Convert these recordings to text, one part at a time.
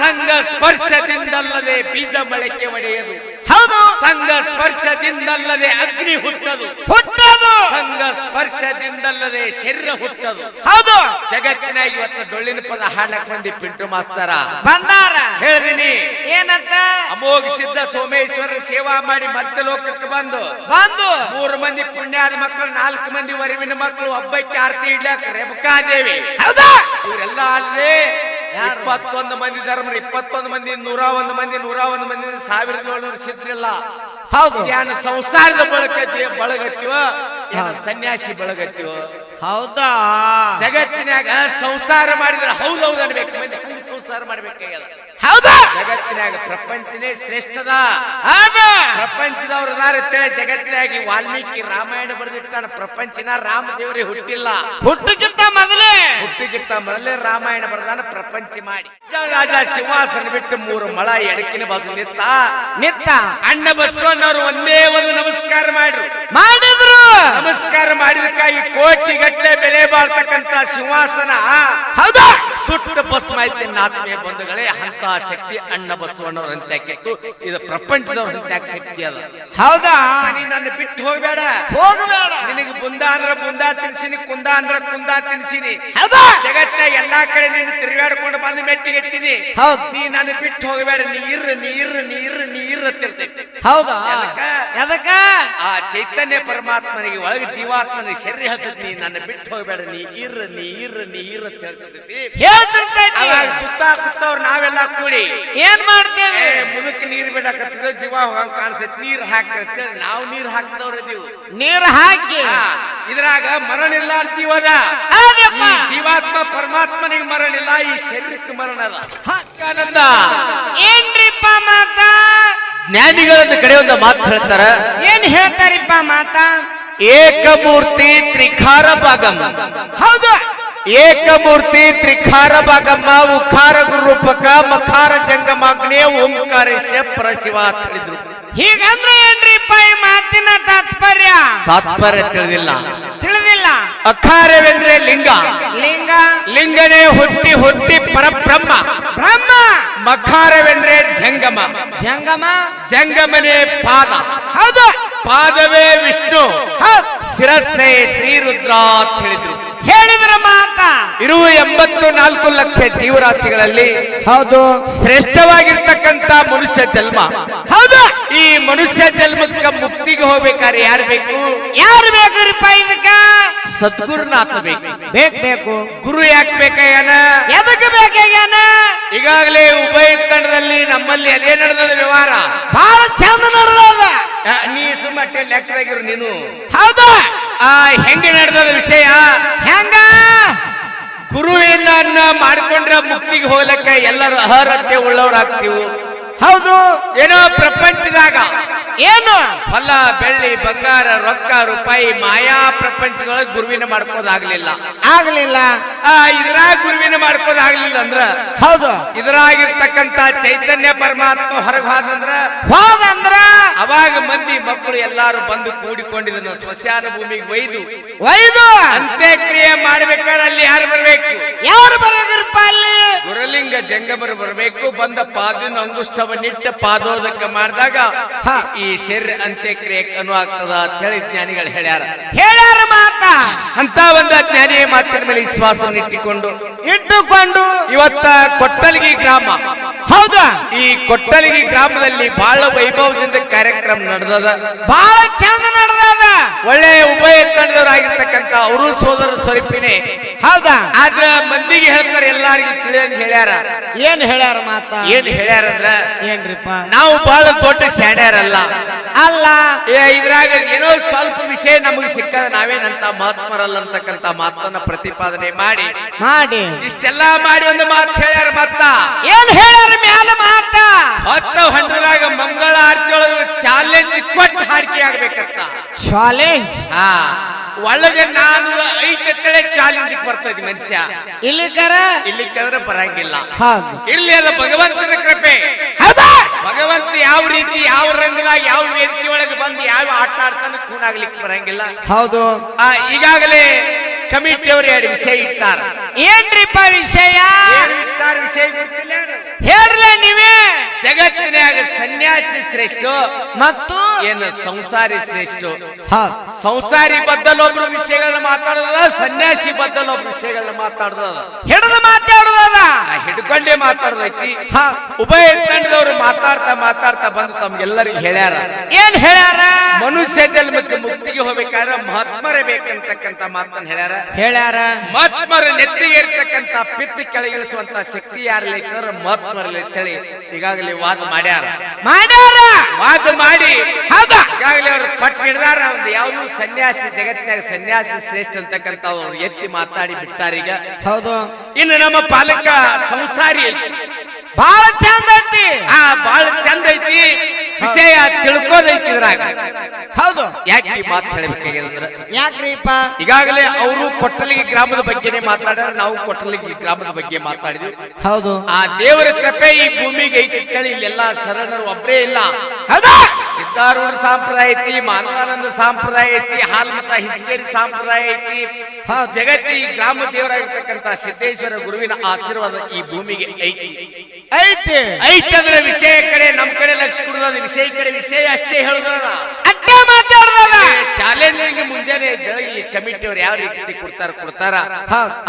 ಸಂಘ ಸ್ಪರ್ಶದಿಂದಲ್ಲದೆ ಬೀಜ ಬಳಕೆ ಒಡೆಯದು. ಹೌದು. ಸಂಘ ಸ್ಪರ್ಶದಿಂದಲ್ಲದೆ ಅಗ್ನಿ ಹುಟ್ಟದು. ಹುಟ್ಟದು. ಸಂಘ ಸ್ಪರ್ಶದಿಂದಲ್ಲದೆ ಶರೀರ ಹುಟ್ಟದು. ಹೌದು. ಜಗತ್ತಿನ ಇವತ್ತು ಡೊಳ್ಳಿನ ಪದ ಹಾಡಕ್ ಬಂದಿ ಪಿಂಟು ಮಾಸ್ತರ. ಬಂದಾರ. ಹೇಳಿದೀನಿ. ಏನಂತ? ಅಮೋಘ ಸಿದ್ಧ ಸೋಮೇಶ್ವರ ಸೇವಾ ಮಾಡಿ ಮತ್ತೆ ಲೋಕಕ್ಕೆ ಬಂದು. ಬಂದು. ಮೂರು ಮಂದಿ ಪುಣ್ಯಾದ ಮಕ್ಕಳು ನಾಲ್ಕು ಮಂದಿ ವರಿವಿನ ಮಕ್ಕಳು ಹಬ್ಬಕ್ಕೆ ಆರತಿ ಇಡ್ಲಾಕ ರೇಬಕಾದೇವಿ ಹೌದಾ? ಇವರೆಲ್ಲ ಅಲ್ಲದೆ ಇಪ್ಪತ್ತೊಂದು ಮಂದಿ ಧರ್ಮ ಇಪ್ಪತ್ತೊಂದು ಮಂದಿ ನೂರ ಒಂದು ಮಂದಿ ನೂರ ಒಂದು ಮಂದಿ ಸಾವಿರದ ಏಳ್ನೂರು ಸಿದ್ರಿಲ್ಲ ಹೌದು. ಯಾನ ಸಂಸಾರದ ಬಳಕತಿ ಬಳಗತ್ತಿವ? ಯಾನ ಸನ್ಯಾಸಿ ಬಳಗತ್ತಿವ? ಹೌದಾ? ಜಗತ್ತಿನಾಗ ಸಂಸಾರ ಮಾಡಿದ್ರೆ ಹೌದೌದು ಅನ್ಬೇಕು ಮಂದಿ. ಸಂಸಾರ ಮಾಡ್ಬೇಕಾಗ್ಯದ. ಹೌದಾ? ಜಗತ್ತಿನಾಗ ಪ್ರಪಂಚನೇ ಶ್ರೇಷ್ಠದ. ಪ್ರಪಂಚದವ್ರು ಅದಾರ ಜಗತ್ತಿನಾಗಿ ವಾಲ್ಮೀಕಿ ರಾಮಾಯಣ ಬರೆದಿಟ್ಟಾನ. ಪ್ರಪಂಚನ ರಾಮದೇವರೇ ಹುಟ್ಟಿಲ್ಲ. ಹುಟ್ಟಕ್ಕಿಂತ ಮೊದಲೇ. ಹುಟ್ಟಿಗಿಂತ ಮೊದಲೇ ರಾಮಾಯಣ ಬರೆದಾನ ಪ್ರಪಂಚ ಮಾಡಿ. ರಾಜ ಸಿಂಹಾಸನ ಬಿಟ್ಟು ಮೂರು ಮಳ ಎಡಕಿನ ಬಾಜು ನಿತ್ತ. ನಿತ್ತ. ಅಣ್ಣ ಬಸವಣ್ಣವರು ಒಂದೇ ಒಂದು ನಮಸ್ಕಾರ ಮಾಡ್ರು ಮಾಡಿದ್ರು. ನಮಸ್ಕಾರ ಮಾಡಿದಕ್ಕಾಗಿ ಕೋಟಿ ಗಟ್ಟಲೆ ಬೆಲೆ ಬಾಳ್ತಕ್ಕಂತ ಸಿಂಹಾಸನ. ಹೌದಾ? ಸುಟ್ಟ ಬಸ್ ಮಾಹಿತಿ ನಾತ್ಮೀಯ ಬಂಧುಗಳೇ ಅಂತ ಶಕ್ತಿ ಅಣ್ಣ ಬಸವಣ್ಣವ್ರ ಅಂತ್ಯಾಕಿತ್ತು ಇದು ಪ್ರಪಂಚದವ್ರ ಅಂತ್ಯಾಕ ಶಕ್ತಿ ಅದ. ಹೌದಾ? ನೀ ನನ್ನ ಬಿಟ್ಟು ಹೋಗ್ಬೇಡ. ಹೋಗಬೇಡ. ನಿನಗೆ ಬುಂದ ಅಂದ್ರ ಬುಂದ ತಿನ್ಸಿನಿ ಕುಂದ ಅಂದ್ರ ಕುಂದ ತಿನ್ಸಿನಿ. ಹೌದಾ? ಜಗತ್ತ ಎಲ್ಲಾ ಕಡೆ ನೀನು ತಿರುಗಾಡ್ಕೊಂಡು ಬಂದು ಮೆಟ್ಟಿಗೆ ಹೆಚ್ಚಿನಿ. ಹೌದು. ನೀ ನನ್ನ ಬಿಟ್ಟು ಹೋಗಬೇಡ. ನೀರ್ ನೀರ್ ನೀರ್ ನೀರ್ ಅಂತಿರ್ತೈತಿ ಹೌದಾ? ಆ ಚೈತನ್ಯ ಪರಮಾತ್ಮನಿಗೆ ಒಳಗೆ ಜೀವಾತ್ಮನಿಗೆ ಶರೀರ ಹೇಳ್ತೈತಿ ನೀ ನನ್ನ ಬಿಟ್ಟು ಹೋಗ್ಬೇಡ ನೀ ಇರ್ ನೀ ಇರ್ ನೀ ಇರ್ ಅಂತ ಹೇಳ್ತೈತಿ ಹೇಳ್ತಿರ್ತೈತಿ. ಅವಾಗ ಸುತ್ತ ಕುತ್ತವ್ರು ನಾವೆಲ್ಲ ಕೂಡಿ ಏನ್ ಮಾಡ್ತೇವೆ? ಮುದುಕ್ ನೀರ್ ಬಿಡಾಕತ್ತಿದ ಜೀವ ಹೋಗಂಗ್ ಕಾಣಿಸ್ತೈತಿ ನೀರ್ ಹಾಕಿ ನಾವು ನೀರ್ ಹಾಕಿದವ್ರ ಇದೀವಿ. ನೀರ್ ಹಾಕಿ. ಇದ್ರಾಗ ಮರಣ ಇಲ್ಲ ಜೀವದ. ಜೀವಾತ್ಮ ಪರಮಾತ್ಮನಿಗೆ ಮರಣ ಇಲ್ಲ ಈ ಶರೀರಕ್ಕೆ ಮರಣ ಅದ. ಆನಂದ ಏನ್ರಿಪ್ಪ ಮಾತಾ? ಜ್ಞಾನಿಗಳನ್ನ ಕಡೆ ಒಂದು ಮಾತು ಹೇಳ್ತಾರ. ಏನ್ ಹೇಳ್ತಾರಿಪ್ಪ ಮಾತ? ಏಕಮೂರ್ತಿ ತ್ರಿಖಾರ ಭಾಗಮ್ಮ ಹೌದು. ಏಕಮೂರ್ತಿ ತ್ರಿಖಾರ ಭಾಗಮ್ಮ ಉಖಾರ ಗುರುಪಕ ಮಖಾರ ಜಂಗಮಾಗ್ನೇಯ ಓಂಕಾರೇಶ ಪರಶಿವ ಅಂತ ಹೇಳಿದ್ರು. ಹೀಗಂದ್ರೆ ಏನ್ರಿ ಪೈ ಮಾತಿನ ತಾತ್ಪರ್ಯ? ತಾತ್ಪರ್ಯ ತಿಳಿದಿಲ್ಲ. ತಿಳಿದಿಲ್ಲ. ಅಖಾರವೆಂದ್ರೆ ಲಿಂಗ. ಲಿಂಗ. ಲಿಂಗನೇ ಹುಟ್ಟಿ ಹುಟ್ಟಿ ಪರಬ್ರಹ್ಮ. ಬ್ರಹ್ಮ. ಮಖಾರವೆಂದ್ರೆ ಜಂಗಮ. ಜಂಗಮ. ಜಂಗಮನೇ ಪಾದ. ಹೌದು. ಪಾದವೇ ವಿಷ್ಣು. ಶಿರಸ್ಸೇ ಶ್ರೀರುದ್ರ ಅಂತ ಹೇಳಿದ್ರು. ಹೇಳಿದ್ರ ಮಾತ ಇರುವ ಎಂಬತ್ತು ನಾಲ್ಕು ಲಕ್ಷ ಜೀವರಾಶಿಗಳಲ್ಲಿ ಹೌದು. ಶ್ರೇಷ್ಠವಾಗಿರ್ತಕ್ಕಂತ ಮನುಷ್ಯ ಜನ್ಮ. ಹೌದು. ಈ ಮನುಷ್ಯ ಜನ್ಮಕ್ಕ ಮುಕ್ತಿಗೆ ಹೋಗ್ಬೇಕಾದ್ರೆ ಯಾರು ಬೇಕು? ಯಾರು ಬೇಕ್ರಿಪ್ಪ ಇದಕ್ಕ? ಸದ್ಗುರುನಾಥ ಬೇಕು ಬೇಕ್ ಬೇಕು. ಗುರು ಯಾಕೆ ಬೇಕಾಗ್ಯಾನ ಎದಕ್ಕೆ ಬೇಕಾಗ್ಯಾನ ಈಗಾಗಲೇ ಉಭಯ ಕಂಡದಲ್ಲಿ ನಮ್ಮಲ್ಲಿ ಅದೇ ನಡೆದ ವ್ಯವಹಾರ. ಬಹಳ ಚಂದ ನಡೆದ ನೀ ಸುಮ್ಮಟ್ಟೆ ಲೆಕ್ಕದಾಗಿರು ನೀನು. ಹೌದಾ. ಆ ಹೆಂಗೆ ನಡೆದ ವಿಷಯ? ಹೆಂಗ? ಗುರುವಿನನ್ನ ಮಾಡ್ಕೊಂಡ್ರೆ ಮುಕ್ತಿಗೆ ಹೋಗ್ಲಕ್ಕ ಎಲ್ಲರೂ ಅರ್ಹತೆ ಉಳ್ಳವರಾಗ್ತೀವಿ. ಹೌದು. ಏನೋ ಪ್ರಪಂಚದಾಗ. ಏನು? ಹೊಲ ಬೆಳ್ಳಿ ಬಂಗಾರ ರೊಕ್ಕ ರೂಪಾಯಿ ಮಾಯಾ ಪ್ರಪಂಚದೊಳಗೆ ಗುರುವಿನ ಮಾಡ್ಕೋದಾಗ್ಲಿಲ್ಲ. ಆಗ್ಲಿಲ್ಲ. ಆ ಇದ್ರಾಗ ಗುರುವಿನ ಮಾಡ್ಕೋದಾಗ್ಲಿಲ್ಲ ಅಂದ್ರ. ಹೌದು. ಇದ್ರಾಗಿರ್ತಕ್ಕಂತ ಚೈತನ್ಯ ಪರಮಾತ್ಮ ಹೊರಗೆ ಹೋದಂದ್ರ ಹೋದಂದ್ರ ಅವಾಗ ಮಂದಿ ಮಕ್ಕಳು ಎಲ್ಲಾರು ಬಂದು ಕೂಡಿಕೊಂಡಿದ್ದನ್ನ ಸ್ಮಶಾನ ಭೂಮಿಗೆ ಒಯ್ದು ಒಯ್ದು. ಅಂತ್ಯಕ್ರಿಯೆ ಮಾಡ್ಬೇಕಾದ್ರೆ ಅಲ್ಲಿ ಯಾರು ಬರಬೇಕು? ಯಾರು ಬರೋದ್ರಪ್ಪ ಅಲ್ಲಿ? ಗುರಲಿಂಗ ಜಂಗಮರು ಬರಬೇಕು. ಬಂದ ಪಾದಿನ ಅಂಗುಷ್ಟವನ್ನಿಟ್ಟ ಪಾದೋದಕ್ಕೆ ಮಾಡಿದಾಗ ಹ. ಈ ಶರೀರ ಅಂತ್ಯಕ್ರಿಯೆ ಅನು ಆಗ್ತದ ಅಂತ ಹೇಳಿ ಜ್ಞಾನಿಗಳು ಹೇಳ್ಯಾರ. ಹೇಳ್ಯಾರ ಮಾತ. ಅಂತ ಒಂದು ಜ್ಞಾನಿಯ ಮಾತಿನ ಮೇಲೆ ವಿಶ್ವಾಸವನ್ನು ಇಟ್ಟುಕೊಂಡು ಇಟ್ಟುಕೊಂಡು. ಇವತ್ತ ಕೊಟ್ಟಲಗಿ ಗ್ರಾಮ. ಹೌದಾ? ಈ ಕೊಟ್ಟಲಗಿ ಗ್ರಾಮದಲ್ಲಿ ಬಹಳ ವೈಭವದಿಂದ ಕಾರ್ಯಕ್ರಮ ನಡೆದದ. ಬಹಳ ಚಂದ ನಡೆದದ. ಒಳ್ಳೆ ಉಭಯ ತಂಡದವರಾಗಿರ್ತಕ್ಕಂಥ ಅವರು ಸೋದರ ಸ್ವರೂಪಿನೇ ಹೌದಾ? ಆದ್ರ ಮಂದಿಗೆ ಹೇಳ್ತಾರೆ ಎಲ್ಲಾರಿಗೂ ತಿಳಿಯಂಗ್ ಹೇಳ್ಯಾರ. ಏನ್ ಹೇಳ್ಯಾರ ಮಾತ? ಏನ್ ಹೇಳ್ಯಾರಂದ್ರ? ಏನ್ರಿಪ್ಪ? ನಾವು ಬಹಳ ದೊಡ್ಡ ಶಾಣ್ಯಾರಲ್ಲ. ಅಲ್ಲ. ಏ, ಇದ್ರಾಗ ಏನೋ ಸ್ವಲ್ಪ ವಿಷಯ ನಮಗೆ ಸಿಕ್ಕದ ನಾವೇನಂತ ಮಹಾತ್ಮರಲ್ಲ ಅಂತಕ್ಕಂತ ಮಾತನ್ನ ಪ್ರತಿಪಾದನೆ ಮಾಡಿ. ಮಾಡಿ. ಇಷ್ಟೆಲ್ಲಾ ಮಾಡಿ ಒಂದು ಮಾತು ಹೇಳ್ಯಾರ ಮತ್ತ? ಏನ್ ಹೇಳ್ಯಾರ ಮ್ಯಾಲ ಮಾತ? ಹತ್ತ ಹಂಡ್ರಾಗ ಮಂಗಳ ಆರತಿ ಒಳಗ ಚಾಲೆಂಜ್ ಕೊಟ್ಟು ಹಾಡಿಕೆ ಆಗ್ಬೇಕಂತ ಚಾಲೆಂಜ್ ಹಾ ಒಳಗೆ ನಾನು ಐತೆ ಚಾಲೆಂಜ್ ಬರ್ತದೆ ಮನುಷ್ಯ ಇಲ್ಲಿ ಕರ ಇಲ್ಲಿ ಕದ್ರೆ ಬರಂಗಿಲ್ಲ. ಇಲ್ಲಿ ಅದ ಭಗವಂತನ ಕೃಪೆ. ಭಗವಂತ ಯಾವ ರೀತಿ ಯಾವ ರಂಗದಾಗ ಯಾವ ವೇದಿಕೆ ಒಳಗೆ ಬಂದು ಯಾವ ಆಟ ಆಡ್ತಾನೆ ಕೂನಾಗ್ಲಿಕ್ಕೆ ಬರಂಗಿಲ್ಲ. ಹೌದು. ಆ, ಕಮಿಟಿ ಅವರು ಎರಡು ವಿಷಯ ಇಟ್ಟಾರ. ಏನ್ರಿಪ್ಪ ವಿಷಯ? ನೀವೇ ವಿಷಯ ಏನು? ಹೇಳ್ರಿ ಜಗತ್ತಿನ್ಯಾಗ ಸನ್ಯಾಸಿ ಶ್ರೇಷ್ಠ ಮತ್ತು ಏನು ಸಂಸಾರಿ ಶ್ರೇಷ್ಠ? ಸಂಸಾರಿ ಬದ್ದಲೊಬ್ರು ವಿಷಯಗಳನ್ನ ಮಾತಾಡೋದ ಸನ್ಯಾಸಿ ಬದ್ದಲೊಬ್ರು ವಿಷಯಗಳನ್ನ ಮಾತಾಡೋದ ಹಿಡಿದು ಮಾತಾಡೋದ ಹಿಡ್ಕೊಂಡೇ ಮಾತಾಡೋದೈತಿ. ಉಭಯ ತಂಡದವರು ಮಾತಾಡ್ತಾ ಮಾತಾಡ್ತಾ ಬಂದು ತಮ್ಗೆಲ್ಲರಿಗೂ ಹೇಳ್ಯಾರ. ಏನ್ ಹೇಳ್ಯಾರ? ಮನುಷ್ಯ ಜನ್ಮಕ್ಕೆ ಮುಕ್ತಿಗೆ ಹೋಗ್ಬೇಕಾದ್ರೆ ಮಹಾತ್ಮರೇ ಬೇಕಂತಕ್ಕಂತ ಮಾತನ್ನ ಹೇಳ್ಯಾರ. ಹೇಳ್ಯಾರ? ಮಹಾತ್ಮರ ನೆತ್ತಿಗೆ ಇರ್ತಕ್ಕಂತ ಪಿತ್ತಿ ಕೆಳಗಿಳಿಸುವಂತ ಶಕ್ತಿ ಯಾರಲ್ಲಿ ಮಹಾತ್ಮರಲ್ಲಿ ಅಂತೇಳಿ ಈಗಾಗಲೇ ವಾದ ಮಾಡ್ಯಾರ. ಮಾಡ್ಯಾರ. ವಾದ ಮಾಡಿ. ಹೌದ. ಈಗಾಗಲೇ ಅವ್ರು ಪಟ್ಟು ಹಿಡ್ದಾರ ಒಂದು ಯಾವ್ದು ಸನ್ಯಾಸಿ ಜಗತ್ತಿನಾಗ ಸನ್ಯಾಸಿ ಶ್ರೇಷ್ಠ ಅಂತಕ್ಕಂತ ಅವ್ರು ಎತ್ತಿ ಮಾತಾಡಿ ಬಿಟ್ಟಾರೀಗ ಹೌದು. ಇನ್ನು ನಮ್ಮ ಪಾಲಕ ಸಂಸಾರಿ ಬಾಳ ಬಹಳ ಚಂದ ಐತಿ. ಆ ಬಾಳ ಚಂದ ಐತಿ. ವಿಷಯ ತಿಳ್ಕೋದೈತಿ ಇದ್ರಾಗ. ಹೌದು. ಯಾಕೆ ಈ ಮಾತು ಹೇಳಬೇಕಾಗಿದ್ರೆ ಯಾಕ್ರೀಪ ಈಗಾಗಲೇ ಅವರು ಕೊಟ್ಟಲಿಗೆ ಗ್ರಾಮದ ಬಗ್ಗೆನೇ ಮಾತಾಡ್ಯಾರ ನಾವು ಕೊಟ್ಟಲಿಗೆ ಗ್ರಾಮದ ಬಗ್ಗೆ ಮಾತಾಡಿದ್ವಿ. ಹೌದು. ಆ ದೇವರ ಕೃಪೆ ಈ ಭೂಮಿಗೆ ಐತಿ ಕೇಳಿ ಇಲ್ಲೆಲ್ಲ ಸರಣರು ಒಬ್ಬರೇ ಇಲ್ಲ. ಹೌದಾ? ಸಿದ್ಧಾರೂಢ ಸಂಪ್ರದಾಯ ಐತಿ ಮಾನವಾನಂದ ಸಂಪ್ರದಾಯ ಐತಿ ಹಾಲ್ಮತ ಹಿಂಚಗೇರಿ ಸಂಪ್ರದಾಯ ಐತಿ. ಜಗತ್ತಿ ಈ ಗ್ರಾಮ ದೇವರಾಗಿರ್ತಕ್ಕಂತ ಸಿದ್ದೇಶ್ವರ ಗುರುವಿನ ಆಶೀರ್ವಾದ ಈ ಭೂಮಿಗೆ ಐತಿ. ಐತಿ. ಐತಿ ಅಂದ್ರೆ ವಿಷಯ ಕಡೆ ನಮ್ ಕಡೆ ಲಕ್ಷ ಕೊಡೋದ ವಿಷಯ ಕಡೆ ವಿಷಯ ಅಷ್ಟೇ ಹೇಳುದಲ್ಲ. ಅಷ್ಟೇ ಮಾತಾಡ್ದದ ಚಾಲೆಂಜಿಂಗ್ ಮುಂಜಾನೆ ಬೆಳಗ್ಗೆ ಕಮಿಟಿ ಅವ್ರು ಯಾವ ರೀತಿ ಕೊಡ್ತಾರ ಕೊಡ್ತಾರ.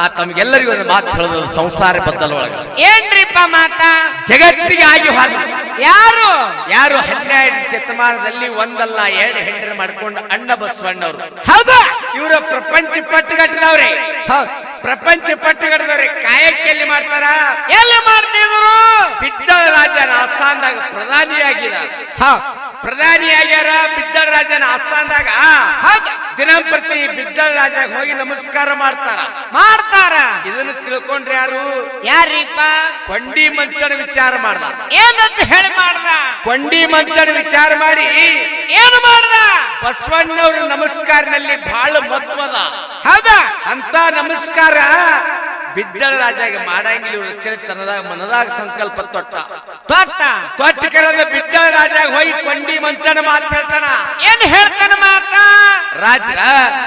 ಆ ತಮ್ಗೆಲ್ಲರಿಗೂ ಒಂದು ಮಾತು ಹೇಳೋದು ಸಂಸಾರ ಬದ್ದಲ್ ಒಳಗ ಏನ್ರಿಪ್ಪ ಮಾತಾ? ಜಗತ್ತಿಗೆ ಆಗಿ ಹೋದ ಯಾರು? ಯಾರು ಹನ್ನೆರಡು ಶತಮಾನದಲ್ಲಿ ಒಂದಲ್ಲ ಎರಡು ಹೆಂಡರು ಮಾಡ್ಕೊಂಡು ಅಣ್ಣ ಬಸವಣ್ಣವ್ರು. ಹೌದಾ. ಇವರ ಪ್ರಪಂಚ ಪಟ್ಟುಗಟ್ಟಿದವ್ರೆ. ಹೌದ್. ಪ್ರಪಂಚ ಪಟ್ಟುಗಟ್ಟದವ್ರೆ ಕಾಯಕ್ಕೆ ಎಲ್ಲಿ ಮಾಡ್ತಾರ? ಎಲ್ಲಿ ಮಾಡ್ತಿದ್ರು? ಬಿಜ್ಜಳ ರಾಜನ ಆಸ್ಥಾನದಾಗ ಪ್ರಧಾನಿಯಾಗಿದ. ಪ್ರಧಾನಿ ಆಗ್ಯಾರ ಬಿಜ್ಜಳ ರಾಜನ ಆಸ್ಥಾನದಾಗ. ದಿನಂಪ್ರತಿ ಬಿಜ್ಜಳ ರಾಜಾಗ ಹೋಗಿ ನಮಸ್ಕಾರ ಮಾಡ್ತಾರ. ಮಾಡ್ತಾರ. ಇದನ್ನ ತಿಳ್ಕೊಂಡ್ರೆ ಯಾರು? ಯಾರಿಪ್ಪ? ಕೊಂಡಿ ಮಂಚನ ವಿಚಾರ ಮಾಡ್ದ. ಏನಂತ ಹೇಳಿ ಮಾಡ್ದ? ಕೊಂಡಿ ಮಂಚನ ವಿಚಾರ ಮಾಡಿ. ಏನು ಮಾಡ್ದ? ಬಸವಣ್ಣವ್ರ ನಮಸ್ಕಾರನಲ್ಲಿ ಬಹಳ ಮಹತ್ವದ. ಹೌದಾ? ಅಂತ ನಮಸ್ಕಾರ ಬಿಜ್ಜಳ ರಾಜಾಗ ಮಾಡಂಗಿಲ್ಲ ಇವ್ರ ತಿಳಿ ತನ್ನದಾಗ ಮನದಾಗ ಸಂಕಲ್ಪ ತೊಟ್ಟ. ತೊಟ್ಟ? ತೊಟ್ಟ ಕರೆದ ಬಿಜ್ಜಳ ರಾಜಾಗ ಹೋಗಿ ಕೊಂಡಿ ಮಂಚನ ಮಾತು ಹೇಳ್ತಾನ. ಏನ್ ಹೇಳ್ತಾನ ಮಾತ? ರಾಜ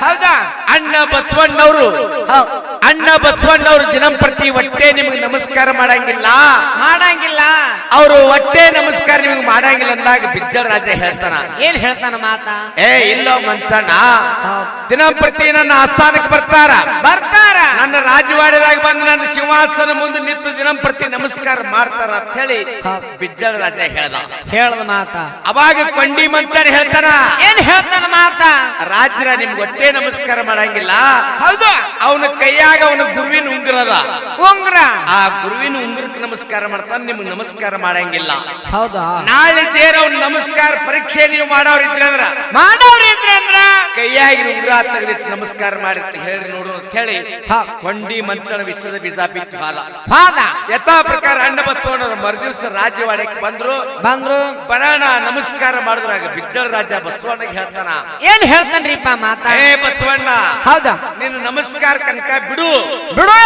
ಹೌದಾ? ಅಣ್ಣ ಬಸವಣ್ಣವ್ರು ಹೌದ್ ಅಣ್ಣ ಬಸವಣ್ಣವ್ರು ದಿನಂಪ್ರತಿ ಹೊಟ್ಟೆ ನಿಮಗೆ ನಮಸ್ಕಾರ ಮಾಡಂಗಿಲ್ಲ. ಮಾಡಂಗಿಲ್ಲ. ಅವರು ಹೊಟ್ಟೆ ನಮಸ್ಕಾರ ನಿಮಗೆ ಮಾಡಂಗಿಲ್ಲ ಅಂದಾಗ ಬಿಜ್ಜಳ ರಾಜ ಹೇಳ್ತಾನ. ಏನ್ ಹೇಳ್ತಾನ ಮಾತ? ಏ ಇಲ್ಲೋ ಮಂಚಣ್ಣ. ದಿನಂಪ್ರತಿ ನನ್ನ ಆಸ್ಥಾನಕ್ಕೆ ಬರ್ತಾರ. ಬರ್ತಾರ. ನನ್ನ ರಾಜವಾಡದಾಗ ಬಂದು ನನ್ನ ಸಿಂಹಾಸನ ಮುಂದೆ ನಿಂತು ದಿನಂಪ್ರತಿ ನಮಸ್ಕಾರ ಮಾಡ್ತಾರ ಅಂತ ಹೇಳಿ ಬಿಜ್ಜಲ್ ಬಿಜ್ಜಳ ರಾಜ ಹೇಳ್ದ. ಹೇಳ್ದ ಮಾತ. ಅವಾಗ ಕೊಂಡಿ ಮಂಚನ್ ಹೇಳ್ತಾನ. ಏನ್ ಹೇಳ್ತಾನ ಮಾತ? ರಾಜ್ರ ನಿಮ್ಗೆ ಹೊಟ್ಟೆ ನಮಸ್ಕಾರ ಮಾಡಂಗಿಲ್ಲ. ಹೌದು. ಅವನ ಕೈಯಾಗ ಅವನ ಗುರುವಿನ ಉಂಗುರದ. ಉಂಗ್ರ. ಆ ಗುರುವಿನ ಉಂಗುರಕ್ಕೆ ನಮಸ್ಕಾರ ಮಾಡ್ತಾನ ನಿಮ್ಗೆ ನಮಸ್ಕಾರ ಮಾಡಂಗಿಲ್ಲ. ಹೌದಾ? ನಾಳೆ ಸೇರ ಅವ್ನ ನಮಸ್ಕಾರ ಪರೀಕ್ಷೆ ನೀವು ಮಾಡೋರಿದ್ರೆ ಅಂದ್ರ. ಮಾಡೋರಿದ್ರೆ ಇದ್ರಿ ಅಂದ್ರ? ಕೈಯಾಗಿನ ಉಗ್ರ ತೆಗೆದಿಟ್ಟು ನಮಸ್ಕಾರ ಮಾಡಿ ಅಂತ ಹೇಳಿ ನೋಡು ಅಂತ ಹೇಳಿ. ಹಾ. ಕೊಂಡಿ ಮಂಚನ ವಿಶ್ವದ ಬೀಜ ಬಿತ್ತು ಹಾದ ಪಾದ ಯಥಾ ಪ್ರಕಾರ ಅಣ್ಣ ಬಸವಣ್ಣವ್ರು ಮರುದಿವಸ ರಾಜ್ಯವಾಡಕ್ಕೆ ಬಂದ್ರು. ಬಂದ್ರು. ಬರೋಣ ನಮಸ್ಕಾರ ಮಾಡಿದ್ರಾಗ ಬಿಜ್ಜಳ ರಾಜ ಬಸವಣ್ಣಗೆ ಹೇಳ್ತಾನ. ಏನ್ ಹೇಳ್ತಾನ್ರಿಪ್ಪ ಮಾತ? ಏ ಬಸವಣ್ಣ ಹೌದಾ? ನಿನ್ನ ನಮಸ್ಕಾರ ಕನಕ ಬಿಡು. ಬಿಡು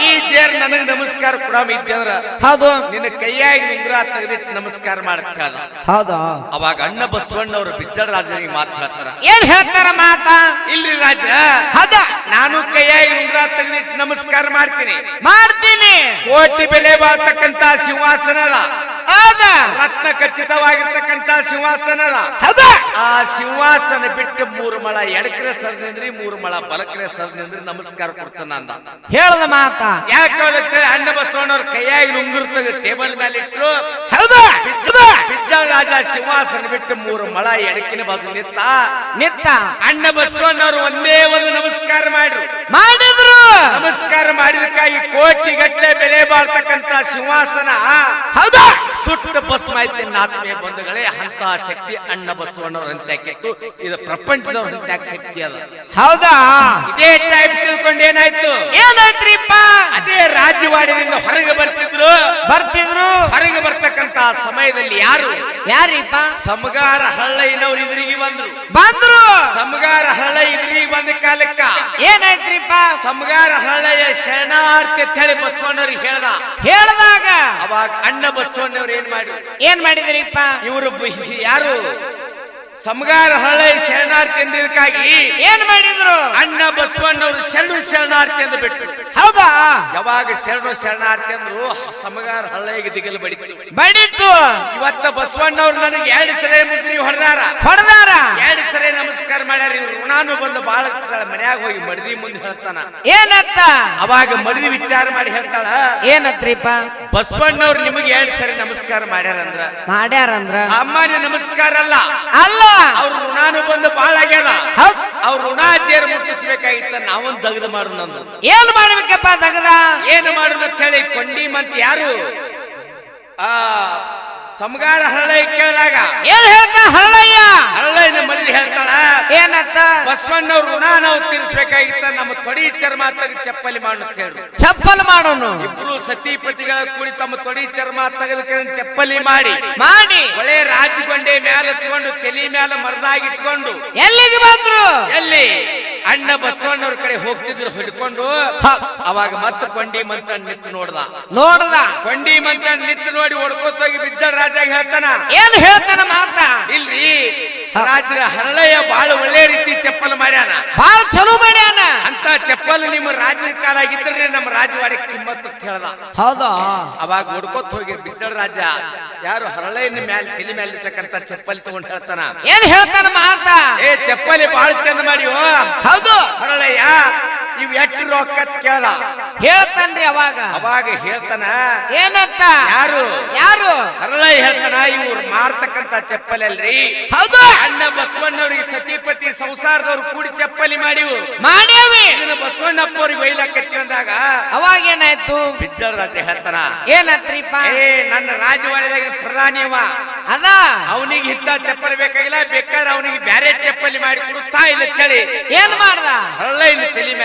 ಈ ಜೇರ್ ನನಗ್ ನಮಸ್ಕಾರ ಕೂಡ ಇದ್ದಂದ್ರ ಹೌದು. ನಿನ್ನ ಕೈಯಾಗಿ ಉಂಗುರ ತೆಗೆದಿಟ್ಟು ನಮಸ್ಕಾರ ಮಾಡ್ತಾ ಹೌದಾ? ಅವಾಗ ಅಣ್ಣ ಬಸವಣ್ಣ ಅವರು ಬಿಜ್ಜಳ ರಾಜನಿಗೆ ಮಾತು ಹೇಳ್ತಾರ. ಏನ್ ಹೇಳ್ತಾರ ಮಾತ? ಇಲ್ಲಿ ರಾಜ. ಹದ. ನಾನು ಕೈಯಾಗಿ ಉಂಗ್ರ ತೆಗೆದಿಟ್ಟು ನಮಸ್ಕಾರ ಮಾಡ್ತೀನಿ. ಮಾಡ್ತೀನಿ. ಕೋಟಿ ಬೆಲೆ ಬಾಳ್ತಕ್ಕಂತ ಸಿಂಹಾಸನ ಹೌದಾ? ರತ್ನ ಖಚಿತವಾಗಿರ್ತಕ್ಕಂತ ಸಿಂಹಾಸನ ಅದ ಹೌದಾ? ಆ ಸಿಂಹಾಸನ ಬಿಟ್ಟು ಮೂರು ಮಳ ಎಡಕ್ರೆ ಸರ್ ನಿಂದ್ರಿ ಮೂರು ಮಳ ಬಲಕ್ರೆ ಸರ್ ನಿಂದ್ರಿ ನಮಸ್ಕಾರ ಕೊಡ್ತಾನ ಅಂದ ಹೇಳದ ಮಾತ. ಯಾಕೆ ಅಣ್ಣ ಬಸವಣ್ಣವ್ರ ಕೈಯಾಗಿ ಉಂಗುರ ತೆಗೆದು ಟೇಬಲ್ ಮೇಲೆ ಇಟ್ರು. ಹೌದಾ? ಬಿಜ್ಜಳ ರಾಜ ಸಿಂಹಾಸನ ಬಿಟ್ಟು ಮೂರು ಮಳ ಎಡಕಿನ ಬಾಜು ನಿತ್ತ ನಿತ್ತ ಅಣ್ಣ ಬಸವಣ್ಣವ್ರು ಒಂದೇ ಒಂದು ನಮಸ್ಕಾರ ಮಾಡ್ರು ಮಾಡಿದ್ರು. ನಮಸ್ಕಾರ ಮಾಡಿದಕ್ಕಾಗಿ ಕೋಟಿ ಗಟ್ಟಲೆ ಬೆಲೆ ಬಾಳ್ತಕ್ಕಂತ ಸಿಂಹಾಸನ. ಹೌದಾ? ಸುಟ್ಟ ಬಸ್ ಮಾಹಿತಿ ಆತ್ಮೀಯ ಬಂಧುಗಳೇ ಅಂತ ಶಕ್ತಿ ಅಣ್ಣ ಬಸವಣ್ಣವ್ರ ಅಂತ್ಯಾಕಿತ್ತು ಇದು ಅಂತ್ಯಾಕ ಶಕ್ತಿ ಅದ? ಹೌದಾ? ಇದೇ ಟೈಪ್ ತಿಳ್ಕೊಂಡು ಏನಾಯ್ತು? ಏನಾಯ್ತ್ರಿಪ್ಪ? ಅದೇ ರಾಜವಾಡಿನಿಂದ ಹೊರಗೆ ಬರ್ತಿದ್ರು. ಬರ್ತಿದ್ರು. ಹೊರಗೆ ಬರ್ತಕ್ಕಂತ ಸಮಯದಲ್ಲಿ ಯಾರು? ಯಾರಿಪ್ಪ? ಸಮಗಾರ ಹಳ್ಳಯ್ಯನವ್ರು ಇದ್ರಿಗೆ ಬಂದ್ರು. ಬಂದ್ರು. ಸಮಗಾರ ಹಳ್ಳ ಇದ್ರಿಗೆ ಬಂದ ಕಾಲಕ್ಕ. ಏನಾಯ್ತ್ರಿಪ್ಪ? ಸಮಗಾರ ಹಳ್ಳಯ್ಯ ಶರಣಾರ್ಥಿ ಅಂತ ಹೇಳಿ ಬಸವಣ್ಣವ್ರಿಗೆ ಹೇಳ್ದ? ಹೇಳ್ದಾಗ ಅವಾಗ ಅಣ್ಣ ಬಸವಣ್ಣವ್ರು ಏನ್ ಮಾಡಿ ಏನ್ ಮಾಡಿದ್ರಿಪ್ಪ? ಇವರು ಯಾರು? ಸಮಗಾರ ಹಳೆ ಶರಣಾರ್ಥಿ ಎಂದಿದ್ದಕ್ಕಾಗಿ ಏನ್ ಮಾಡಿದ್ರು? ಅಣ್ಣ ಬಸವಣ್ಣವರು ಶರಣು ಶರಣಾರ್ಥಿ ಎಂದು ಬಿಟ್ಟು. ಹೌದಾ? ಯಾವಾಗ ಶರಣು ಶರಣಾರ್ಥಿ ಅಂದ್ರು ಸಮಗಾರ ಹಳ್ಳಿಗೆ ದಿಗಲು ಬಡಿತು. ಬಡಿತು. ಇವತ್ತ ಬಸವಣ್ಣವ್ರು ನನಗೆ ಎರಡು ಸರಿ ಮುಸ್ರಿ ಹೊಡೆದಾರ. ಹೊಡೆದಾರ? ಎರಡು ಸರಿ ನಮಸ್ಕಾರ ಮಾಡ್ಯಾರ. ಇವ್ರು ಋಣಾನು ಬಂದು ಬಾಳ ಮನ್ಯಾಗ ಹೋಗಿ ಮಡದಿ ಮುಂದೆ ಹೇಳ್ತಾನ. ಏನತ್ತ? ಅವಾಗ ಮಡದಿ ವಿಚಾರ ಮಾಡಿ ಹೇಳ್ತಾಳ. ಏನತ್ರಿಪ್ಪ? ಬಸವಣ್ಣವ್ರು ನಿಮಗೆ ಎರಡು ಸರಿ ನಮಸ್ಕಾರ ಮಾಡ್ಯಾರಂದ್ರ. ಮಾಡ್ಯಾರಂದ್ರ? ಸಾಮಾನ್ಯ ನಮಸ್ಕಾರ ಅಲ್ಲ. ಅಲ್ಲ? ಅವ್ರ ಋಣಾನು ಬಂದು ಬಾಳ ಆಗ್ಯದ. ಅವ್ರ ಋಣ ಚೇರ್ ಮುಟ್ಟಿಸ್ಬೇಕಾಗಿತ್ತ ನಾವೊಂದ್ ದಗದ ಮಾಡು ನಂದು. ಏನ್ ಮಾಡ್ಬೇಕಪ್ಪ ದಗದ? ಏನು ಮಾಡುದು ಅಂತ ಹೇಳಿ ಕೊಂಡಿ ಮಂತ್ ಯಾರು? ಆ ಸಮಗಾರ ಹರಳೈ ಕೇಳಿದಾಗ ಏನ್ ಹೇಳ್ತಾ ಹರಳಯ್ಯ? ಹಳ್ಳಿನ ಮಳಿದಿ ಹೇಳ್ತಾಳ ಏನತ್ತ ಬಸವಣ್ಣವ್ರ ಋಣ ನಾವು ತೀರಿಸಬೇಕಾಗಿತ್ತ ನಮ್ಮ ತೊಡಿ ಚರ್ಮ ತೆಗೆದು ಚಪ್ಪಲಿ ಮಾಡು ಅಂತ ಹೇಳಿ. ಚಪ್ಪಲ್ ಮಾಡೋನು? ಇಬ್ರು ಸತಿಪತಿಗಳ ಕೂಡಿ ತಮ್ಮ ತೊಡಿ ಚರ್ಮ ತೆಗೆದು ಚಪ್ಪಲಿ ಮಾಡಿ ಮಾಡಿ. ಒಳ್ಳೆ ರಾಜಗೊಂಡೆ ಮ್ಯಾಲ ಹಚ್ಕೊಂಡು ಮೇಲೆ ಮ್ಯಾಲ ಮರದಾಗಿಟ್ಕೊಂಡು ಎಲ್ಲಿಗೆ ಬಂದ್ರು? ಎಲ್ಲಿ? ಅಣ್ಣ ಬಸವಣ್ಣವ್ರ ಕಡೆ ಹೋಗ್ತಿದ್ರು ಹಿಡ್ಕೊಂಡು ಅವಾಗ ಮತ್ತೆ ಕೊಂಡಿ ಮಂಚಣ್ಣ ನಿಂತು ನೋಡ್ದ. ನೋಡ್ದ. ಕೊಂಡಿ ಮಂಚಣ್ಣ ನಿಂತು ನೋಡಿ ಹೊಡ್ಕೋತ ಹೋಗಿ ಬಿಜ್ಜಳ ರಾಜಾಗ ಹೇಳ್ತಾನ. ಏನ್ ಹೇಳ್ತಾನ ಮಾತಾ? ಇಲ್ರಿ ರಾಜರ ಹರಳಯ್ಯ ಬಾಳ ಒಳ್ಳೆ ರೀತಿ ಚಪ್ಪಲ್ ಮಾಡ್ಯಾನ. ಬಾಳ ಚಲೋ ಮಾಡ್ಯಾನ. ಅಂತ ಚಪ್ಪಲ್ ನಿಮ್ಮ ರಾಜರ ಕಾಲಾಗಿದ್ರೆ ನಮ್ಮ ರಾಜವಾಡಿ ಕಿಮ್ಮತ್ ಅಂತ ಹೇಳ್ದ. ಹೌದಾ? ಅವಾಗ ಹುಡ್ಕೋತ್ ಹೋಗಿ ಬಿತ್ತಳ ರಾಜ ಯಾರು ಹರಳೆಯನ್ನ ಮ್ಯಾಲ ತಲೆ ಮ್ಯಾಲ ಇರ್ತಕ್ಕಂತ ಚಪ್ಪಲ್ ತಗೊಂಡ್ ಹೇಳ್ತಾನ. ಏನ್ ಹೇಳ್ತಾನ ಮಾತಾ ಏ ಚಪ್ಪಲಿ ಬಾಳ ಚಂದ ಮಾಡಿವ ಹೌದು. ಇವ್ ಎಷ್ಟು ರೊಕ್ಕ ಕೇಳ್ದ? ಹೇಳ್ತಾನ್ರಿ ಅವಾಗ. ಅವಾಗ ಹೇಳ್ತಾನ? ಏನಂತ? ಯಾರು? ಯಾರು? ಹರಳ ಹೇಳ್ತಾನ ಇವ್ರು ಮಾರ್ತಕ್ಕಂತ ಚಪ್ಪಲಿ ಅಲ್ರಿ ಹೌದು. ಅಣ್ಣ ಬಸವಣ್ಣವ್ರಿಗೆ ಸತಿಪತಿ ಸಂಸಾರದವ್ರು ಕೂಡಿ ಚಪ್ಪಲಿ ಮಾಡಿವು. ಮಾಡ್ಯಾವಿ. ಇದನ್ನ ಬಸವಣ್ಣಪ್ಪವ್ರಿಗೆ ಒಯ್ಲಕತ್ತಿ ಅಂದಾಗ ಅವಾಗ ಏನಾಯ್ತು? ಬಿಜ್ಜಳ ರಾಜ ಹೇಳ್ತಾನ ಏನತ್ರಿಪ್ಪ? ಏ ನನ್ನ ರಾಜವಾಡಿದಾಗ ಪ್ರಧಾನಿ ಅವ. ಅದ. ಅವನಿಗೆ ಇಂತ ಚಪ್ಪಲಿ ಬೇಕಾಗಿಲ್ಲ ಬೇಕಾದ್ರೆ ಅವನಿಗೆ ಬ್ಯಾರೆ ಚಪ್ಪಲಿ ಮಾಡಿ ಕೊಡುತ್ತಾ ಇಲ್ಲ ಚಳಿ ಏನ್ ಮಾಡ್ದ? ಹಳ್ಳ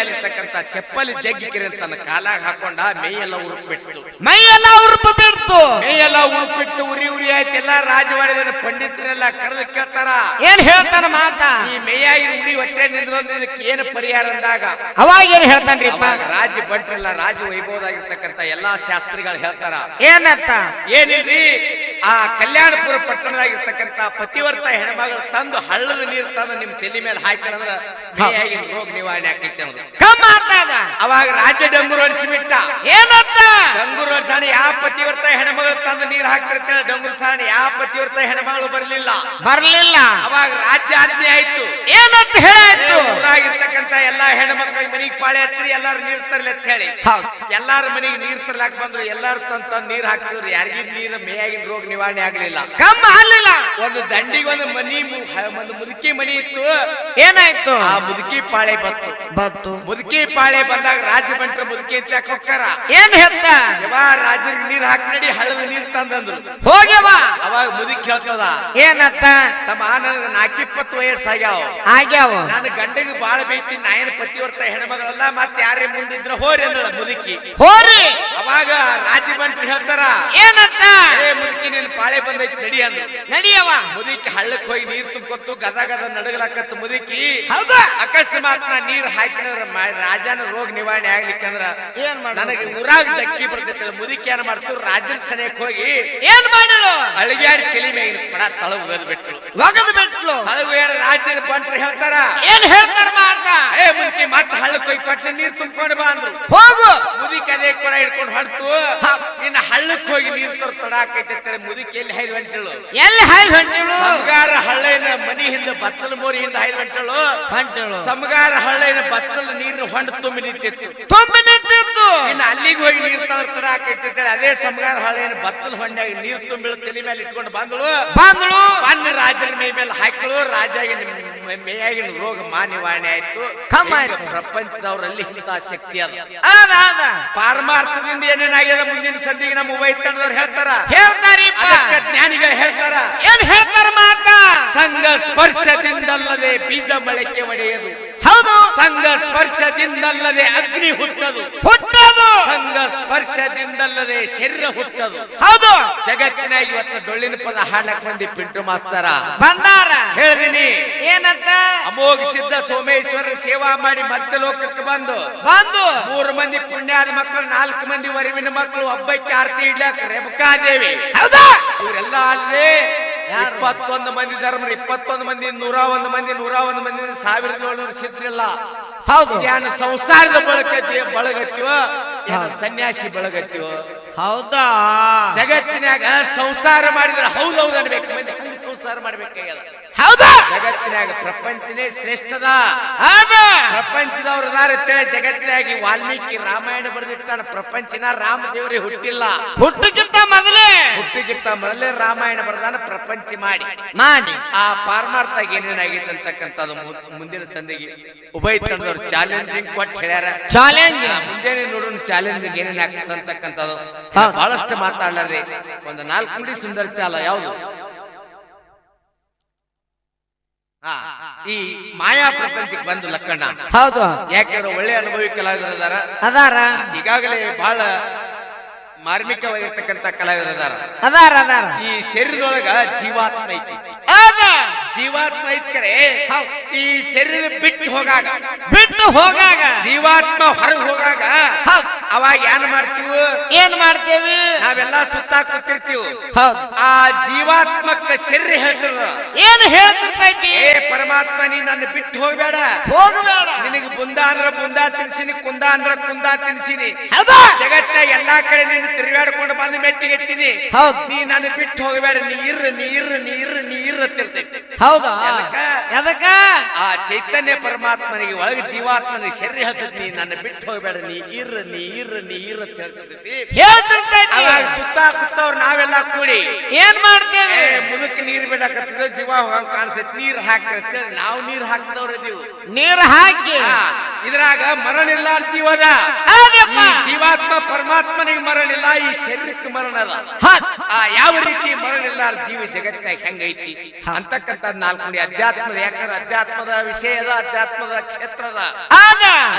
ಮೇಲೆ ಇರ್ತಕ್ಕಂತ ಚಪ್ಪಲಿ ಜಗ್ಗಿಕಿರಿ ತನ್ನ ಕಾಲಾಗ ಹಾಕೊಂಡ ಮೈಯೆಲ್ಲ ಉರುಪ್ ಬಿಟ್ಟು ಮೈ ಎಲ್ಲ ಉರುಪು ಬಿಡ್ತು ಮೈಯೆಲ್ಲ ಉರುಪ್ ಬಿಟ್ಟು ಉರಿ ಉರಿ ಆಯ್ತು. ಎಲ್ಲಾ ರಾಜವಾಡಿದ ಪಂಡಿತರೆಲ್ಲ ಕರೆದು ಕೇಳ್ತಾರ. ಏನ್ ಹೇಳ್ತಾನ ಮಾತಾ? ಈ ಮೇಯಾಗಿ ಉರಿ ಹೊಟ್ಟೆ ನಿಂದ್ರೋದು ಏನು ಪರಿಹಾರ ಅಂದಾಗ? ಅವಾಗ ಏನ್ ಹೇಳ್ತಾನ್ರಿಪ್ಪ ಅವಾಗ ರಾಜ ಭಟ್ರೆಲ್ಲ ರಾಜ ವೈಭವದಾಗಿರ್ತಕ್ಕಂತ ಎಲ್ಲಾ ಶಾಸ್ತ್ರಿಗಳು ಹೇಳ್ತಾರ. ಏನತ್ತ? ಏನಿಲ್ರಿ? ಆ ಕಲ್ಯಾಣಪುರ ಪಟ್ಟಣದಾಗಿರ್ತಕ್ಕಂತ ಪತಿವರ್ತ ಹೆಣ್ಮಗಳು ತಂದು ಹಳ್ಳದ ನೀರು ತಂದು ನಿಮ್ ತಲೆ ಮೇಲೆ ಹಾಕಿರಂದ್ರ ಮೇಯಾಗಿ ರೋಗ ನಿವಾರಣೆ ಆಗ್ತೈತೆ ಅವ್ರು ಕಮ್ಮ ಅವಾಗ ರಾಜ ಡಂಗೂರು ಹೊಡಿಸಿಬಿಟ್ಟ ಏನತ್ತ? ಡಂಗೂರು ಹೊಡ್ಸಾಣಿ ಯಾವ ಪತಿವರ್ತ ಹೆಣ್ಮಗಳು ತಂದು ನೀರು ಹಾಕ್ತಿರ್ತ ಡಂಗೂರು ಸಾಣಿ ಯಾವ ಪತಿವರ್ತ ಹೆಣ್ಮಗಳು ಬರಲಿಲ್ಲ. ಬರಲಿಲ್ಲ. ಅವಾಗ ರಾಜ್ಯ ಆಜ್ಞೆ ಆಯ್ತು. ಏನಂತ ಹೇಳಾಯ್ತು ಊರಾಗಿರ್ತಕ್ಕಂತ ಎಲ್ಲಾ ಹೆಣ್ಮಕ್ಳಿಗೆ ಮನಿಗ್ ಪಾಳೆ ಹಚ್ಚಿರಿ ಎಲ್ಲಾರು ನೀರ್ ತರ್ಲಿ ಅಂತ ಹೇಳಿ. ಎಲ್ಲಾರು ಮನಿಗೆ ನೀರ್ ತರ್ಲಾಕ್ ಬಂದ್ರು ಎಲ್ಲಾರು ತಂತ ತಂದ್ ನೀರ್ ಹಾಕಿದ್ರು ಯಾರಿಗಿದ್ ನೀರ್ ಮೇಯಾಗಿನ ರೋಗ ನಿವಾರಣೆ ಆಗ್ಲಿಲ್ಲ. ಕಮ್ಮ ಅಲ್ಲಿಲ್ಲ ಒಂದು ದಂಡಿಗೆ ಒಂದು ಮನಿ ಒಂದು ಮುದುಕಿ ಮನಿ ಇತ್ತು. ಏನಾಯ್ತು? ಆ ಮುದುಕಿ ಪಾಳೆ ಬತ್ತು. ಬತ್ತು. ಮುದುಕಿ ಪಾಳೆ ಬಂದಾಗ ರಾಜ ಬಂಟ್ರ ಮುದುಕಿ ಅಂತ ಯಾಕೆ ಹೊಕ್ಕಾರ? ಏನ್ ಹೇಳ್ತ? ಯವಾ ರಾಜರಿಗೆ ನೀರ್ ಹಾಕಿ ಹಳದ ನೀರ್ ತಂದಂದ್ರು. ಹೋಗ್ಯವ ಅವಾಗ ಮುದುಕಿ ಹೇಳ್ತದ ಏನತ್ತ? ತಮ್ಮ ನನಗೆ ನಾಕಿಪ್ಪತ್ತು ವಯಸ್ಸಾಗ್ಯಾವ. ಆಗ್ಯಾವ. ನಾನು ಗಂಡಿಗೆ ಬಾಳ ಬೈತಿ ನಾಯನ ಪತಿವರ್ತ ಹೆಣ್ಮಗಳಲ್ಲ ಮತ್ತೆ ಯಾರೇ ಮುಂದಿದ್ರ ಹೋರಿ ಅಂದ್ರ ಮುದುಕಿ. ಹೋರಿ. ಅವಾಗ ರಾಜಿ ಮಂತ್ರಿ ಹೇಳ್ತಾರ ಏನತ್ತ? ಏ ಮುದುಕಿ ನಿನ್ ಪಾಳೆ ಬಂದೈತಿ ನಡಿ ಅಂದ ನಡಿಯವ ಮುದುಕಿ ಹಳ್ಳಕ್ ಹೋಗಿ ನೀರ್ ತುಂಬ್ಕೊತ್ತು ಗದ ಗದ ನಡಗಲಕ್ಕತ್ತ ಮುದುಕಿ. ಹೌದಾ. ಅಕಸ್ಮಾತ್ ನಾ ನೀರ್ ಹಾಕಿದ್ರ ಮ- ರಾಜನ ರೋಗ ನಿವಾರಣೆ ಆಗ್ಲಿಕ್ಕಂದ್ರ ಏನ್ ಮಾಡ ನನಗೆ ಊರಾಗ ದಕ್ಕಿ ಬರ್ತೈತಿ ಮುದುಕಿ. ಏನ್ ಮಾಡ್ತು ರಾಜ್ರ ಸನಿಯಕ್ ಹೋಗಿ ಏನ್ ಮಾಡಲು ಅಳಿಗ್ಯಾಡಿ ತಲಿ ಮ್ಯಾಗಿನ ಕೊಡ ತಳ ಒಗದ್ ಬಿಟ್ರು ಒಗದ್ ಬಿಟ್ಲು. ತಳಗ ರಾಜ್ಯದ ಬಂಟ್ರು ಹೇಳ್ತಾರ? ಏನ್ ಹೇಳ್ತಾರ ಮಾತಾ ಏ ಮುದುಕಿ ಮತ್ತೆ ಹಳ್ಳಕ್ಕೆ ಹೋಗಿ ಪಟ್ಲೆ ನೀರ್ ತುಂಬ್ಕೊಂಡು ಬಾ ಅಂದ್ರು. ಹೋಗು. ಮುದುಕಿ ಅದೇ ಕೊಡ ಹಿಡ್ಕೊಂಡು ಹೊಡ್ತು. ನಿನ್ನ ಹಳ್ಳಕ್ಕೆ ಹೋಗಿ ನೀರ್ ತರ ತಡ ಆಕೈತೆ ಮುದುಕಿ ಎಲ್ಲಿ ಹೈದ್ ಗಂಟೆಳು ಎಲ್ಲಿ ಹಾಯ್ ಹೊಂಟಿಳು? ಸಮಗಾರ ಹಳ್ಳಿನ ಮನಿ ಹಿಂದ ಬತ್ತಲ ಮೋರಿ ಹಿಂದ ಹೈದ್ ಗಂಟೆಳು ಹೊಂಟಿಳು. ಸಮಗಾರ ಹಳ್ಳಿನ ಬತ್ತಲ ನೀರು ಹೊಂಡ ತುಂಬಿ ನಿಂತಿತ್ತು. ತುಂಬಿ ನಿಂತಿತ್ತು. ಇನ್ನು ಅಲ್ಲಿಗೆ ಹೋಗಿ ನೀರ್ ತರ ತಡ ಆಕೈತಿ ಅದೇ ಸಮಗಾರ ಹಳ್ಳಿನ ಬತ್ತಲ ಹೊಂಡ್ಯಾಗ ನೀರ್ ತುಂಬಿಳು ತಲೆ ಮೇಲೆ ಇಟ್ಕೊಂಡು ಬಂದಳು. ಬಂದಳು. ಬಂದ ರಾಜರ ಮೈ ಮೇಲೆ ಹಾಕಿಳು. ಮೇಯಾಗಿನ ರೋಗ ಮಾನ್ಯವಾಣಿ ಆಯ್ತು. ಪ್ರಪಂಚದವರಲ್ಲಿ ಇಂಥ ಶಕ್ತಿ ಅದ. ಪಾರಮಾರ್ಥದಿಂದ ಏನೇನಾಗಿದೆ ಮುಂದಿನ ಸಂದಿಗೆ ನಮ್ಮ ಉಭಯ ತಂಡದವ್ರು ಹೇಳ್ತಾರ ಜ್ಞಾನಿಗಳು ಹೇಳ್ತಾರ. ಏನ್ ಹೇಳ್ತಾರ ಮಾತಾ? ಸಂಘ ಸ್ಪರ್ಶದಿಂದಲ್ಲದೆ ಬೀಜ ಬಳಕೆ ಒಡೆಯದು. ಹೌದು. ಸಂಘ ಸ್ಪರ್ಶದಿಂದಲ್ಲದೆ ಅಗ್ನಿ ಹುಟ್ಟದು. ಹುಟ್ಟದು. ಸಂಘ ಸ್ಪರ್ಶದಿಂದಲ್ಲದೆ ಶರೀರ ಹುಟ್ಟದು. ಹೌದು. ಜಗತ್ತಿನ ಇವತ್ತು ಡೊಳ್ಳಿನ ಪದ ಹಾಡಕ್ ಬಂದಿ ಪಿಂಟು ಮಾಸ್ತರ. ಬಂದಾರ. ಹೇಳಿದೀನಿ. ಏನಂತ? ಅಮೋಘ ಸಿದ್ಧ ಸೋಮೇಶ್ವರ ಸೇವಾ ಮಾಡಿ ಮತ್ತೆ ಲೋಕಕ್ಕೆ ಬಂದು. ಬಂದು. ಮೂರು ಮಂದಿ ಪುಣ್ಯಾದ ಮಕ್ಕಳು ನಾಲ್ಕು ಮಂದಿ ವರಿವಿನ ಮಕ್ಕಳು ಹಬ್ಬಕ್ಕೆ ಆರತಿ ಇಡ್ಲಾಕ ರೇಬಕಾದೇವಿ. ಹೌದಾ? ಇವರೆಲ್ಲ ಅಲ್ಲದೆ? ಇಪ್ಪತ್ತೊಂದು ಮಂದಿ ಧರ್ಮ ಇಪ್ಪತ್ತೊಂದು ಮಂದಿ ನೂರ ಒಂದು ಮಂದಿ ನೂರ ಒಂದು ಮಂದಿ ಸಾವಿರದ ಏಳ್ನೂರು ಸಿಕ್ಕಿಲ್ಲ ಹೌದು. ಏನ್ ಸಂಸಾರದ ಬಳಕತಿ ಬಳಗತ್ತಿವ? ಸನ್ಯಾಸಿ ಬಳಗತ್ತಿವ? ಹೌದಾ? ಜಗತ್ತಿನಾಗ ಸಂಸಾರ ಮಾಡಿದ್ರೆ ಹೌದೌದು ಅನ್ಬೇಕು. ಮಂದಿ ಹಂಗೆ ಸಂಸಾರ ಮಾಡ್ಬೇಕಾಗ್ಯದ. ಹೌದಾ? ಜಗತ್ತಿನಾಗ ಪ್ರಪಂಚನೇ ಶ್ರೇಷ್ಠದ. ಪ್ರಪಂಚದವ್ರು ಅದಾರ ಜಗತ್ತಿನಾಗಿ ವಾಲ್ಮೀಕಿ ರಾಮಾಯಣ ಬರೆದಿಟ್ಟಾನ. ಪ್ರಪಂಚನ ರಾಮ ದೇವರಿ ಹುಟ್ಟಿಲ್ಲ. ಹುಟ್ಟಕ್ಕಿಂತ ಮೊದಲೇ. ಹುಟ್ಟಿಗಿಂತ ಮೊದಲೇ ರಾಮಾಯಣ ಬರೆದಾನ ಪ್ರಪಂಚ ಮಾಡಿ. ಮಾಡಿ. ಆ ಪಾರ್ಮಾರ್ಥಾಗ ಏನೇನಾಗಿತ್ತು ಅಂತಕ್ಕಂಥದ್ದು ಮು- ಮುಂದಿನ ಸಂದಿಗೆ ಉಭಯ ತಂಡವ್ರು ಚಾಲೆಂಜಿಂಗ್ ಕೊಟ್ಟು ಹೇಳ್ಯಾರ. ಚಾಲೆಂಜ್ ಮುಂಜಾನೆ ನೋಡೋಣ ಚಾಲೆಂಜಿಂಗ್ ಏನೇನ್ ಆಗ್ತದೆ ಅಂತಕ್ಕಂಥದ್ದು. ಬಹಳಷ್ಟು ಮಾತಾಡಲಾರ್ದೆ. ಒಂದು ನಾಲ್ಕು ನುಡಿ ಸುಂದರ ಚಾಲ ಯಾವುದು ಹಾ ಈ ಮಾಯಾ ಪ್ರಪಂಚಕ್ಕೆ ಬಂದು ಲಕ್ಕಣ್ಣ. ಹೌದು. ಯಾಕಂದ್ರೆ ಒಳ್ಳೆ ಅನುಭವಿ ಕಲಾವಿದರದಾರ ಅದಾರ. ಈಗಾಗಲೇ ಬಹಳ ಮಾರ್ಮಿಕವಾಗಿರ್ತಕ್ಕಂಥ ಕಲಾವಿದರದಾರ. ಅದಾರ ಅದಾರ. ಈ ಶರೀರದೊಳಗ ಜೀವಾತ್ಮ ಐತಿ. ಜೀವಾತ್ಮ ಐತ್ಕರೆ ಈ ಶರೀರ ಬಿಟ್ಟು ಹೋಗಾಗ. ಬಿಟ್ಟು ಹೋಗಾಗ. ಜೀವಾತ್ಮ ಹೊರಗೆ ಹೋಗಾಗ. ಅವಾಗ ಏನ್ ಮಾಡ್ತೀವಿ? ಏನ್ ಮಾಡ್ತೇವಿ? ನಾವೆಲ್ಲ ಸುತ್ತಾ ಕೂತಿರ್ತೀವಿ. ಆ ಜೀವಾತ್ಮಕ್ಕ ಶರೀರ ಹೇಳ್ತದ ಏನ್ ಹೇಳ್ತಿರ್ತೈತಿ? ಏ ಪರಮಾತ್ಮ ನೀ ನನ್ನ ಬಿಟ್ಟು ಹೋಗ್ಬೇಡ. ಹೋಗಬೇಡ. ನಿನಗೆ ಬುಂದ ಅಂದ್ರ ಬುಂದ ತಿನ್ಸಿನಿ ಕುಂದ ಅಂದ್ರ ಕುಂದ ತಿನ್ಸಿನಿ. ಜಗತ್ನಾಗ ಎಲ್ಲಾ ಕಡೆ ನೀನು ತಿರುಗಾಡ್ಕೊಂಡು ಬಂದು ಮೆಟ್ಟಿಗೆ ಹಚ್ಚಿನಿ ಹೌದ್. ನೀ ನಾನು ಬಿಟ್ಟು ಹೋಗಬೇಡ ನೀರ್ ನೀರ್ ನೀರ್ ನೀರ್ ಅಂತಿರ್ತೈತಿ ಹೌದಾ? ಎದಕ್ಕ? ಆ ಚೈತನ್ಯ ಪರಮಾತ್ಮನಿಗೆ ಒಳಗೆ ಜೀವಾತ್ಮನಿಗೆ ಶರೀರ ಹೇಳ್ತೈತಿ ನೀ ನನ್ನ ಬಿಟ್ಟು ಹೋಗಬೇಡ ನೀ ಇರ್ ನೀರ್ ನೀರ್ ಅಂತ ಹೇಳ್ತೈತಿ. ಹೇಳ್ತಿರ್ತೈತಿ. ಅವಾಗ ಸುತ್ತ ಕುತ್ತವ್ರು ನಾವೆಲ್ಲ ಕೂಡಿ ಏನ್ ಮಾಡ್ತೇವೆ? ಮುದುಕ್ ನೀರ್ ಬಿಡಕತ್ತಿದ ಜೀವ ಹೋಗಂಗ್ ಕಾಣಿಸ್ತೈತಿ ನೀರ್ ಹಾಕ್ತೈತಿ ನಾವು ನೀರ್ ಹಾಕಿದವ್ರ ಇದೀವಿ. ನೀರ್ ಹಾಕಿ. ಇದ್ರಾಗ ಮರಣ ಇಲ್ಲ ಜೀವದ ಜೀವಾತ್ಮ ಪರಮಾತ್ಮನಿಗೆ ಮರಣ ಇಲ್ಲ ಈ ಶರೀರಕ್ಕೆ ಮರಣ ಅದ ಆ ಯಾವ ರೀತಿ ಮರಣಿಲ್ಲ ಜೀವಿ ಜಗತ್ತಿನಾಗ ಹೆಂಗೈತಿ? ಅಂತಕ್ಕಂಥ ನಾಲ್ಕು ಅಧ್ಯಾತ್ಮದ ಯಾಕಂದ್ರೆ ಅಧ್ಯಾತ್ಮದ ವಿಷಯದ ಅಧ್ಯಾತ್ಮದ ಕ್ಷೇತ್ರದ.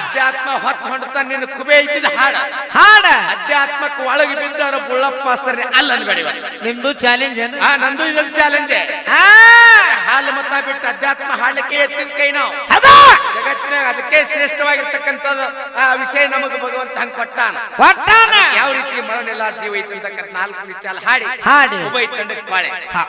ಅಧ್ಯಾತ್ಮ ಹೊತ್ತು ಹೊಂಡ್ತ ನಿನ್ನ ಕುಬೆ ಇದ್ದಿದ್ದ ಹಾಡ. ಹಾಡ. ಅಧ್ಯಾತ್ಮಕ್ಕೆ ಒಳಗೆ ಬಿದ್ದವರ ಬುಳ್ಳಪ್ಪ ಮಾಸ್ತರ್ ಅಲ್ಲ ಅನ್ಬೇಡಿ. ನಿಮ್ದು ಚಾಲೆಂಜ್ ಏನು? ನಂದು ಇದೊಂದು ಚಾಲೆಂಜ್ ಹಾಲು ಮತ ಬಿಟ್ಟು ಅಧ್ಯಾತ್ಮ ಹಾಡ್ಲಿಕ್ಕೆ ಎತ್ತಿದ ಕೈ ನಾವು. ಜಗತ್ತಿನ ಜಗತ್ತಿನಾಗ ಅದಕ್ಕೆ ಶ್ರೇಷ್ಠವಾಗಿರ್ತಕ್ಕಂಥದ್ದು ಆ ವಿಷಯ ನಮಗೆ ಭಗವಂತ ಹಂಗ ಕೊಟ್ಟಾನ. ಕೊಟ್ಟಾನ? ಯಾವ ರೀತಿ ಮರಣ ಇಲ್ಲ ಜೀವ ಐತಿ ಅಂತಕ್ಕಂಥ ನಾಲ್ಕು ವಿಚಾರ ಹಾಡಿ. ಹಾಡಿ. ಉಭಯ ತಂಡಕ್ಕೆ ಪಾಳೆ ಹಾ.